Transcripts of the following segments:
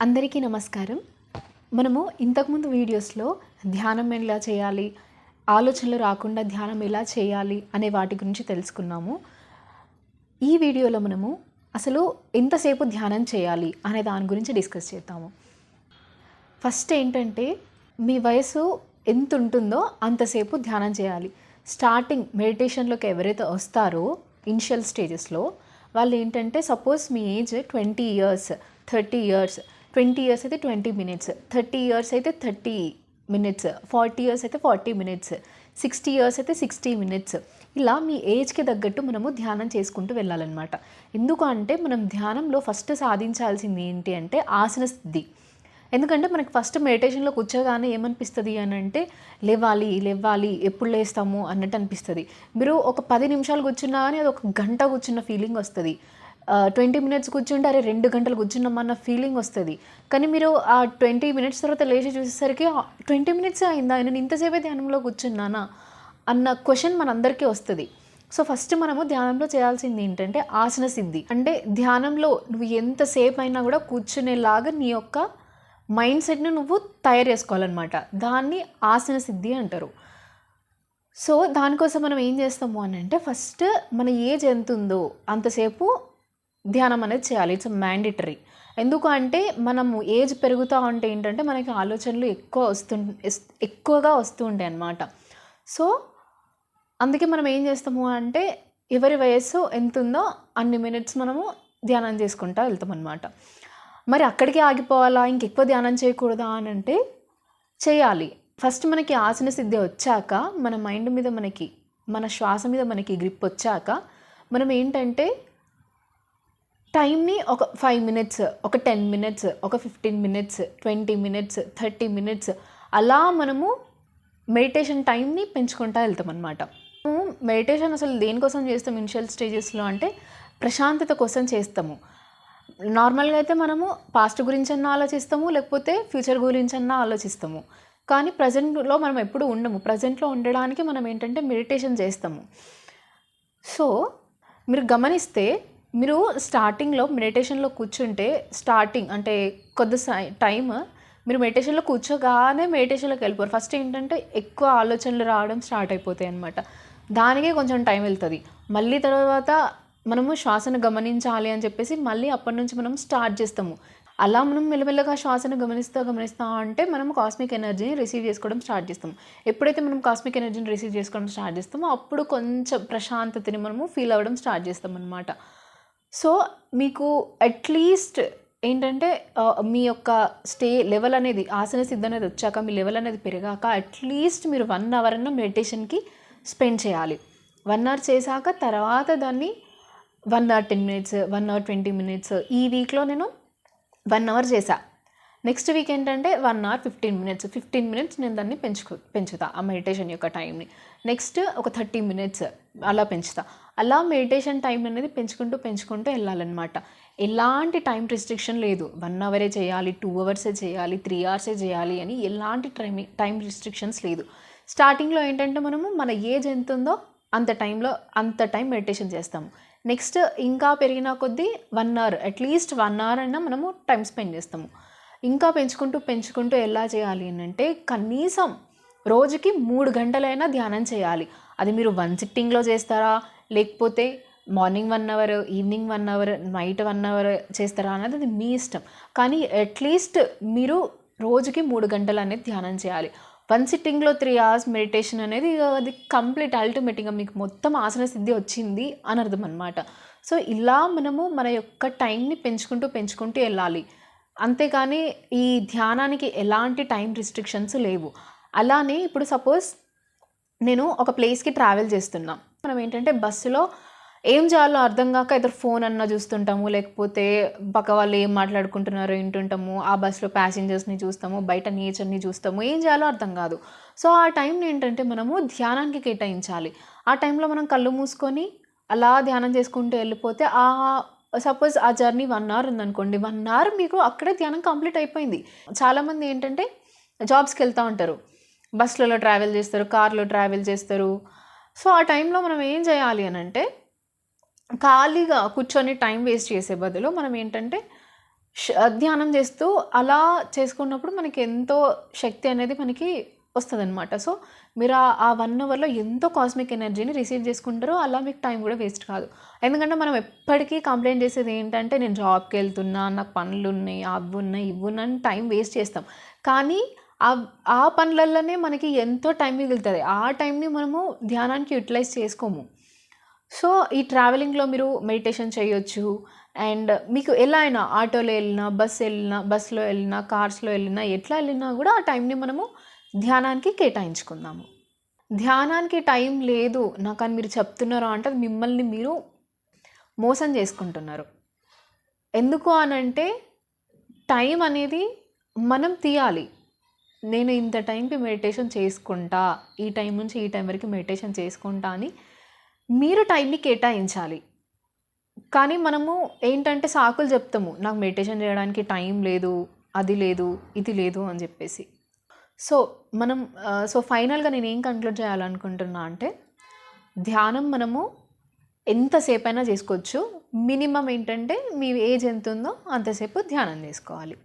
అందరికీ నమస్కారం. మనము ఇంతకుముందు వీడియోస్లో ధ్యానం ఎలా చేయాలి ఆలోచనలు రాకుండా ధ్యానం ఎలా చేయాలి అనే వాటి గురించి తెలుసుకున్నాము. ఈ వీడియోలో మనము అసలు ఎంతసేపు ధ్యానం చేయాలి అనే దాని గురించి డిస్కస్ చేద్దాము. ఫస్ట్ ఏంటంటే మీ వయసు ఎంత ఉంటుందో అంతసేపు ధ్యానం చేయాలి. స్టార్టింగ్ మెడిటేషన్లోకి ఎవరైతే వస్తారో ఇనిషియల్ స్టేజెస్లో వాళ్ళు ఏంటంటే సపోజ్ మీ age twenty years thirty years twenty years అయితే ట్వంటీ మినిట్స్ థర్టీ ఇయర్స్ అయితే థర్టీ మినిట్స్ ఫార్టీ ఇయర్స్ అయితే ఫార్టీ మినిట్స్ సిక్స్టీ ఇయర్స్ అయితే సిక్స్టీ మినిట్స్. ఇలా మీ ఏజ్కి తగ్గట్టు మనము ధ్యానం చేసుకుంటూ వెళ్ళాలన్నమాట. ఎందుకు అంటే మనం ధ్యానంలో ఫస్ట్ సాధించాల్సింది ఏంటి అంటే ఆసన స్థితి ఎందుకంటే మనకి ఫస్ట్ మెడిటేషన్లో కూర్చోగానే ఏమనిపిస్తుంది అని అంటే లేవాలి లేవాలి ఎప్పుడు లేస్తాము అన్నట్టు అనిపిస్తుంది. మీరు ఒక పది నిమిషాలు కూర్చున్నా కానీ అది ఒక గంట కూర్చున్న ఫీలింగ్ వస్తుంది. ట్వంటీ మినిట్స్ కూర్చుంటే అరే రెండు గంటలు కూర్చున్నామన్న ఫీలింగ్ వస్తుంది. కానీ మీరు ఆ ట్వంటీ మినిట్స్ తర్వాత లేచి చూసేసరికి ట్వంటీ మినిట్స్ అయిందా? నేను ఇంతసేపే ధ్యానంలో కూర్చున్నానా? అన్న క్వశ్చన్ మనందరికీ వస్తుంది. సో ఫస్ట్ మనము ధ్యానంలో చేయాల్సింది ఏంటంటే ఆసన సిద్ధి. అంటే ధ్యానంలో నువ్వు ఎంతసేపు అయినా కూడా కూర్చునేలాగా నీ యొక్క మైండ్ సెట్ను నువ్వు తయారు చేసుకోవాలన్నమాట. దాన్ని ఆసన సిద్ధి అంటారు. సో దానికోసం మనం ఏం చేస్తాము అని అంటే ఫస్ట్ మన ఏజ్ ఎంత ఉందో అంతసేపు ధ్యానం అనేది చేయాలి. ఇట్స్ మ్యాండేటరీ ఎందుకు అంటే మనము ఏజ్ పెరుగుతూ ఉంటే ఏంటంటే మనకి ఆలోచనలు ఎక్కువ వస్తు ఎక్కువగా వస్తూ ఉంటాయి అన్నమాట. సో అందుకే మనం ఏం చేస్తాము అంటే ఎవరి వయస్సు ఎంత ఉందో అన్ని మినిట్స్ మనము ధ్యానం చేసుకుంటా వెళ్తాం అనమాట మరి అక్కడికి ఆగిపోవాలా? ఇంకెక్కువ ధ్యానం చేయకూడదా అని అంటే చేయాలి. ఫస్ట్ మనకి ఆసన సిద్ధి వచ్చాక మన మైండ్ మీద మనకి మన శ్వాస మీద మనకి గ్రిప్ వచ్చాక మనం ఏంటంటే టైంని ఒక ఫైవ్ మినిట్స్ ఒక టెన్ మినిట్స్ ఒక fifteen minutes twenty minutes thirty minutes అలా మనము మెడిటేషన్ టైంని పెంచుకుంటా వెళ్తాం అనమాట మెడిటేషన్ అసలు దేనికోసం చేస్తాం ఇనిషియల్ స్టేజెస్లో అంటే ప్రశాంతత కోసం చేస్తాము. నార్మల్గా అయితే మనము పాస్ట్ గురించి అన్నా ఆలోచిస్తాము లేకపోతే ఫ్యూచర్ గురించి అన్నా ఆలోచిస్తాము. కానీ ప్రజెంట్లో మనం ఎప్పుడు ఉండము. ప్రజెంట్లో ఉండడానికి మనం ఏంటంటే మెడిటేషన్ చేస్తాము. సో మీరు గమనిస్తే మీరు స్టార్టింగ్లో మెడిటేషన్లో కూర్చుంటే స్టార్టింగ్ అంటే కొద్ది టైం మీరు మెడిటేషన్లో కూర్చోగానే మెడిటేషన్లోకి వెళ్ళిపోరు. ఫస్ట్ ఏంటంటే ఎక్కువ ఆలోచనలు రావడం స్టార్ట్ అయిపోతాయి అనమాట దానికే కొంచెం టైం వెళ్తుంది. మళ్ళీ తర్వాత మనము శ్వాసను గమనించాలి అని చెప్పేసి మళ్ళీ అప్పటి నుంచి మనం స్టార్ట్ చేస్తాము. అలా మనం మెల్లమెల్లగా శ్వాసను గమనిస్తూ గమనిస్తూ అంటే మనం కాస్మిక్ ఎనర్జీని రిసీవ్ చేసుకోవడం స్టార్ట్ చేస్తాం ఎప్పుడైతే మనం కాస్మిక్ ఎనర్జీని రిసీవ్ చేసుకోవడం స్టార్ట్ చేస్తామో అప్పుడు కొంచెం ప్రశాంతతని మనము ఫీల్ అవ్వడం స్టార్ట్ చేస్తాం అనమాట సో మీకు అట్లీస్ట్ ఏంటంటే మీ యొక్క స్టే లెవెల్ అనేది ఆసన సిద్ధ అనేది వచ్చాక మీ లెవెల్ అనేది పెరిగాక అట్లీస్ట్ మీరు వన్ అవర్ అన్న మెడిటేషన్కి స్పెండ్ చేయాలి. వన్ అవర్ చేశాక తర్వాత దాన్ని one hour ten minutes one hour twenty minutes ఈ వీక్లో నేను వన్ అవర్ చేశాను నెక్స్ట్ వీక్ ఏంటంటే one hour fifteen minutes fifteen minutes నేను దాన్ని పెంచుకు పెంచుతా ఆ మెడిటేషన్ యొక్క టైంని నెక్స్ట్ ఒక థర్టీ మినిట్స్ అలా పెంచుతా. అలా మెడిటేషన్ టైం అనేది పెంచుకుంటూ పెంచుకుంటూ వెళ్ళాలన్నమాట. ఎలాంటి టైం రిస్ట్రిక్షన్ లేదు. వన్ అవరే చేయాలి టూ అవర్సే చేయాలి త్రీ అవర్సే చేయాలి అని ఎలాంటి టైం టైం రిస్ట్రిక్షన్స్ లేదు. స్టార్టింగ్లో ఏంటంటే మనము మన ఏజ్ ఎంత ఉందో అంత టైంలో అంత టైం మెడిటేషన్ చేస్తాము. నెక్స్ట్ ఇంకా పెరిగిన కొద్దీ one hour at least one hour అయినా మనము టైం స్పెండ్ చేస్తాము. ఇంకా పెంచుకుంటూ పెంచుకుంటూ ఎలా చేయాలి అని అంటే కనీసం రోజుకి మూడు గంటలైనా ధ్యానం చేయాలి. అది మీరు వన్ సిట్టింగ్లో చేస్తారా? లేకపోతే morning one hour evening one hour night one hour చేస్తారా అన్నది అది మీ ఇష్టం. కానీ అట్లీస్ట్ మీరు రోజుకి మూడు గంటలు అనేది ధ్యానం చేయాలి. వన్ సిట్టింగ్లో త్రీ అవర్స్ మెడిటేషన్ అనేది అది కంప్లీట్ అల్టిమేట్గా మీకు మొత్తం ఆసన సిద్ధి వచ్చింది అని అర్థం అనమాట సో ఇలా మనము మన యొక్క టైంని పెంచుకుంటూ పెంచుకుంటూ వెళ్ళాలి. అంతేకాని ఈ ధ్యానానికి ఎలాంటి టైం రిస్ట్రిక్షన్స్ లేవు. అలానే ఇప్పుడు సపోజ్ నేను ఒక ప్లేస్కి ట్రావెల్ చేస్తున్నా. మనం ఏంటంటే బస్సులో ఏం చేయాలో అర్థం కాక ఇద్దరు ఫోన్ అన్నా చూస్తుంటాము లేకపోతే పక్క వాళ్ళు ఏం మాట్లాడుకుంటున్నారో వింటుంటాము ఆ బస్సులో ప్యాసింజర్స్ని చూస్తాము బయట నేచర్ని చూస్తాము ఏం చేయాలో అర్థం కాదు. సో ఆ టైంని ఏంటంటే మనము ధ్యానానికి కేటాయించాలి. ఆ టైంలో మనం కళ్ళు మూసుకొని అలా ధ్యానం చేసుకుంటూ వెళ్ళిపోతే ఆ సపోజ్ ఆ జర్నీ వన్ అవర్ ఉందనుకోండి వన్ అవర్ మీకు అక్కడే ధ్యానం కంప్లీట్ అయిపోయింది. చాలామంది ఏంటంటే జాబ్స్కి వెళ్తూ ఉంటారు. బస్సులలో ట్రావెల్ చేస్తారు కార్లో ట్రావెల్ చేస్తారు. సో ఆ టైంలో మనం ఏం చేయాలి అని అంటే ఖాళీగా కూర్చొని టైం వేస్ట్ చేసే బదులు మనం ఏంటంటే ష- ధ్యానం చేస్తూ అలా చేసుకున్నప్పుడు మనకి ఎంతో శక్తి అనేది మనకి వస్తుంది అనమాట సో మీరు ఆ- వన్ అవర్లో ఎంతో కాస్మిక్ ఎనర్జీని రిసీవ్ చేసుకుంటారో అలా మీకు టైం కూడా వేస్ట్ కాదు. ఎందుకంటే మనం ఎప్పటికీ కంప్లైంట్ చేసేది ఏంటంటే నేను జాబ్కి వెళ్తున్నా నాకు పనులు ఉన్నాయి అవి ఉన్నాయి ఇవి ఉన్నాయి అని టైం వేస్ట్ చేస్తాం. కానీ ఆ ఆ పనులలోనే మనకి ఎంతో టైం మిగులుతుంది. ఆ టైంని మనము ధ్యానానికి యూటిలైజ్ చేసుకోము. సో ఈ ట్రావెలింగ్లో మీరు మెడిటేషన్ చేయొచ్చు. అండ్ మీకు ఎలా అయినా ఆటోలో వెళ్ళినా బస్ వెళ్ళినా బస్సులో వెళ్ళినా కార్స్లో వెళ్ళినా ఎట్లా వెళ్ళినా కూడా ఆ టైంని మనము ధ్యానానికి కేటాయించుకుందాము. ధ్యానానికి టైం లేదు నాకు అని మీరు చెప్తున్నారా అంటే మిమ్మల్ని మీరు మోసం చేసుకుంటున్నారు. ఎందుకు అనంటే టైం అనేది మనం తీయాలి. నేను ఇంత టైంకి మెడిటేషన్ చేసుకుంటా ఈ టైం నుంచి ఈ టైం వరకు మెడిటేషన్ చేసుకుంటా అని మీరు టైంని కేటాయించాలి. కానీ మనము ఏంటంటే సాకులు చెప్తాము నాకు మెడిటేషన్ చేయడానికి టైం లేదు అది లేదు ఇది లేదు అని చెప్పేసి. సో మనం సో ఫైనల్గా నేను ఏం కంక్లూడ్ చేయాలనుకుంటున్నా అంటే ధ్యానం మనము ఎంతసేపైనా చేసుకోవచ్చు. మినిమం ఏంటంటే మీ ఏజ్ ఎంత ఉందో అంతసేపు ధ్యానం చేసుకోవాలి.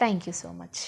Thank you so much.